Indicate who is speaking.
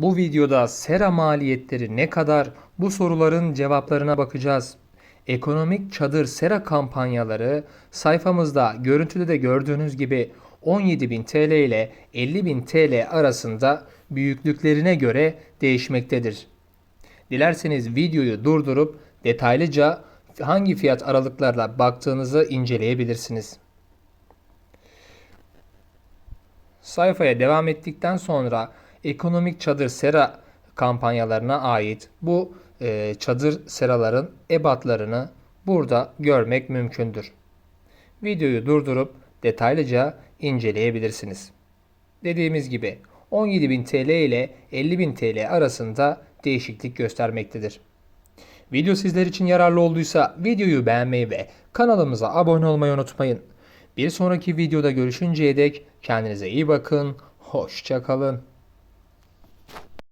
Speaker 1: Bu videoda sera maliyetleri ne kadar? Bu soruların cevaplarına bakacağız. Ekonomik çadır sera kampanyaları sayfamızda görüntüde de gördüğünüz gibi 17.000 TL ile 50.000 TL arasında büyüklüklerine göre değişmektedir. Dilerseniz videoyu durdurup detaylıca hangi fiyat aralıklarla baktığınızı inceleyebilirsiniz. Sayfaya devam ettikten sonra ekonomik çadır sera kampanyalarına ait bu e, çadır seraların ebatlarını burada görmek mümkündür. Videoyu durdurup detaylıca inceleyebilirsiniz. Dediğimiz gibi 17.000 TL ile 50.000 TL arasında değişiklik göstermektedir. Video sizler için yararlı olduysa videoyu beğenmeyi ve kanalımıza abone olmayı unutmayın. Bir sonraki videoda görüşünceye dek kendinize iyi bakın, hoşça kalın.